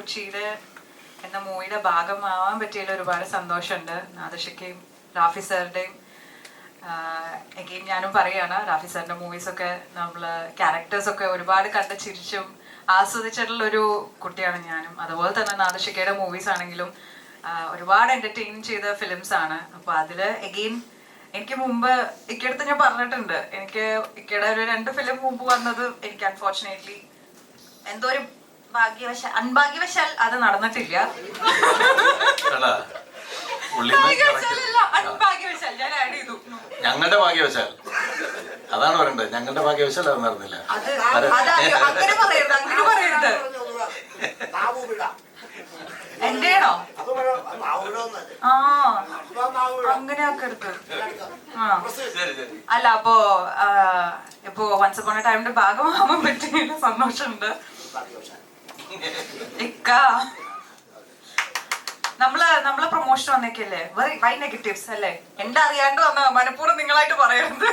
കൊച്ചിയിൽ എന്ന മൂവിയുടെ ഭാഗമാവാൻ പറ്റിയതിൽ ഒരുപാട് സന്തോഷമുണ്ട്. നാദശയ്ക്കും റാഫി സാറിന്റെയും എഗെയിൻ ഞാനും പറയാണ് റാഫി സാറിന്റെ മൂവീസൊക്കെ നമ്മൾ ക്യാരക്ടേഴ്സൊക്കെ ഒരുപാട് കണ്ട് ചിരിച്ചും ആസ്വദിച്ചിട്ടുള്ള ഒരു കുട്ടിയാണ് ഞാനും. അതുപോലെ തന്നെ നാദശിക്കയുടെ മൂവീസ് ആണെങ്കിലും ഒരുപാട് എന്റർടൈൻ ചെയ്ത ഫിലിംസ് ആണ്. അപ്പോൾ അതിൽ എഗെയിൻ എനിക്ക് മുമ്പ് ഇക്കടുത്ത് ഞാൻ പറഞ്ഞിട്ടുണ്ട്. എനിക്ക് ഇക്കയുടെ ഒരു രണ്ട് ഫിലിം മുമ്പ് വന്നത് എനിക്ക് അൺഫോർച്ചുനേറ്റ്ലി എന്തോ ഒരു ഭാഗ്യവശാൽ അൺഭാഗ്യവശാൽ അത് നടന്നിട്ടില്ല. എടാ, ഉള്ളിന്ന് ഭാഗ്യവശാലല്ല, അൺഭാഗ്യവശാൽ ഞാൻ ആഡ് ചെയ്തു. ഞങ്ങളുടെ ഭാഗ്യവശാൽ. അതാണ് പറയണ്ടത്. ഞങ്ങളുടെ ഭാഗ്യവശാൽ അത് നടന്നില്ല. അത് അത്. അങ്ങനെ പറയരുത് അങ്ങനെ പറയരുത്. എന്റെയാണോ? ആ അങ്ങനെ ആക്കരുത്. ആ. അല്ല അപ്പോ ഇപ്പോ വൺസ് അപ്പോൺ എ ടൈമിന്റെ ഭാഗമാവാൻ പറ്റിയതിൽ സന്തോഷമുണ്ട്. ഇക്ക. നമ്മൾ നമ്മളെ പ്രൊമോഷൻ വന്നേക്കല്ലേ? വെറി വൈ നെഗറ്റീവ്സ് അല്ലേ? എന്റെ അറിയാണ്ട് വന്ന മനഃപൂർവം നിങ്ങളായിട്ട് പറയുന്നത്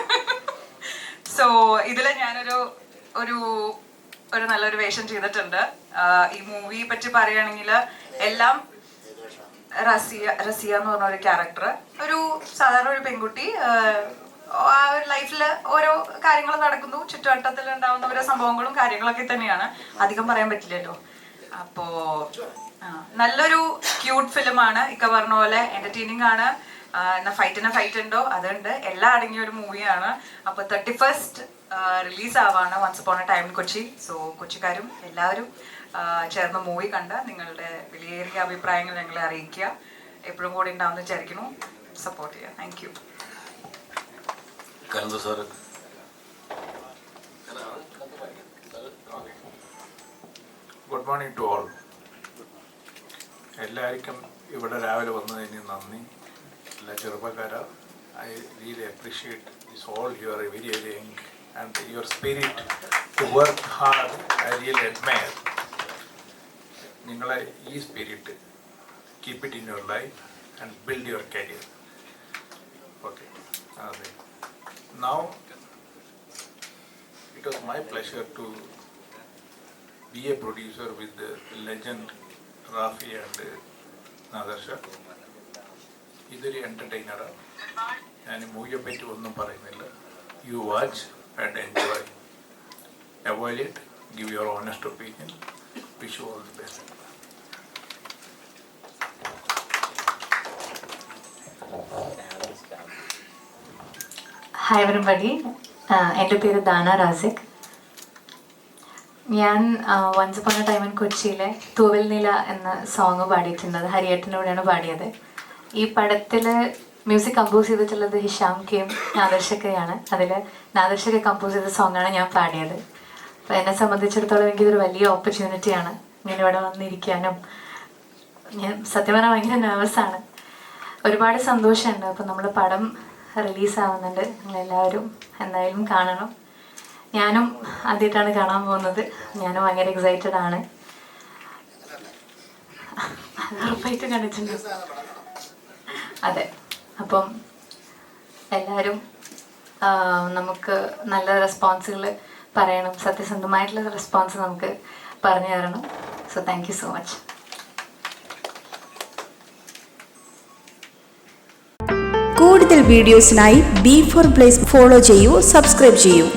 സോ ഇതിൽ ഞാനൊരു ഒരു ഒരു നല്ലൊരു വേഷം ചെയ്തിട്ടുണ്ട്. ഈ മൂവിയെ പറ്റി പറയുകയാണെങ്കിൽ എല്ലാം റസിയ റസിയ എന്ന് പറഞ്ഞ ഒരു ക്യാരക്ടർ ഒരു സാധാരണ ഒരു പെൺകുട്ടി ആ ഒരു ലൈഫിൽ ഓരോ കാര്യങ്ങൾ നടക്കുന്നു ചുറ്റുവട്ടത്തിൽ ഉണ്ടാവുന്ന ഓരോ സംഭവങ്ങളും കാര്യങ്ങളൊക്കെ തന്നെയാണ്. അധികം പറയാൻ പറ്റില്ലല്ലോ. അപ്പോ നല്ലൊരു ക്യൂട്ട് ഫിലിമാണ് ഇക്ക പറഞ്ഞ പോലെ എന്റർടൈനിങ് ആണ്. എന്നാ ഫൈറ്റിന് ഫൈറ്റ് ഉണ്ടോ? അതുണ്ട്. എല്ലാം അടങ്ങിയ ഒരു മൂവിയാണ് അപ്പൊ തേർട്ടി ഫസ്റ്റ് റിലീസ് ആവാണ് വൺസ് പോണ ടൈം കൊച്ചി. സോ കൊച്ചിക്കാരും എല്ലാവരും ചേർന്ന ചേർന്ന് മൂവി കണ്ട് നിങ്ങളുടെ വിലയേറിയ അഭിപ്രായങ്ങൾ ഞങ്ങളെ അറിയിക്കുക. എപ്പോഴും കൂടി ഉണ്ടാവുന്ന വിചാരിക്കുന്നു. സപ്പോർട്ട് ചെയ്യുക. Thank you good morning to all. എല്ലാവർക്കും ഇവിടെ രാവിലെ വന്നതിന് നന്ദി. എല്ലാ ചെറുപ്പക്കാര I really appreciate this all your very very young and your spirit to work hard I really admire നിങ്ങളെ ഈ spirit keep it in your life and build your career okay അതെ. Now it was my pleasure to be a producer with the legend Rafi and uh, ഇതൊരു എന്റർടൈനറാണ് ഞാൻ മൂവിയെ പറ്റി ഒന്നും പറയുന്നില്ല. You watch and enjoy it give your honest opinion wish all the best hi everybody എന്റെ പേര് ദാന റാസിക് ഞാൻ വൺസ് പോണ ടൈമൻ കൊച്ചിയിലെ തൂവൽ നില എന്ന സോങ് പാടിയിട്ടുണ്ട്. അത് ഹരിയേട്ടനോടെയാണ് പാടിയത്. ഈ പടത്തിൽ മ്യൂസിക് കമ്പോസ് ചെയ്തിട്ടുള്ളത് ഹിഷാം കെയും നാദർശക്കയാണ് അതിൽ നാദർശക്ക കമ്പോസ് ചെയ്ത സോങ്ങാണ് ഞാൻ പാടിയത്. അപ്പോൾ എന്നെ സംബന്ധിച്ചിടത്തോളം എനിക്കിതൊരു വലിയ ഓപ്പർച്യൂണിറ്റിയാണ് ഇങ്ങനെ ഇവിടെ വന്നിരിക്കാനും ഞാൻ സത്യം പറഞ്ഞാൽ ഭയങ്കര നെർവസാണ് ഒരുപാട് സന്തോഷമുണ്ട്. അപ്പോൾ നമ്മൾ പടം റിലീസാവുന്നുണ്ട് നിങ്ങളെല്ലാവരും എന്തായാലും കാണണം. ഞാനും ആദ്യമായിട്ടാണ് കാണാൻ പോകുന്നത്. ഞാനും ഭയങ്കര എക്സൈറ്റഡ് ആണ്. ഉറപ്പായിട്ട് കണ്ടിട്ടുണ്ട്. അതെ. അപ്പം എല്ലാവരും നമുക്ക് നല്ല റെസ്പോൺസുകൾ പറയണം. സത്യസന്ധമായിട്ടുള്ള റെസ്പോൺസ് നമുക്ക് പറഞ്ഞു തരണം. സോ താങ്ക് സോ മച്ച് കൂടുതൽ വീഡിയോസിനായി ബി ഫോർ പ്ലേസ് ഫോളോ ചെയ്യൂ സബ്സ്ക്രൈബ് ചെയ്യൂ.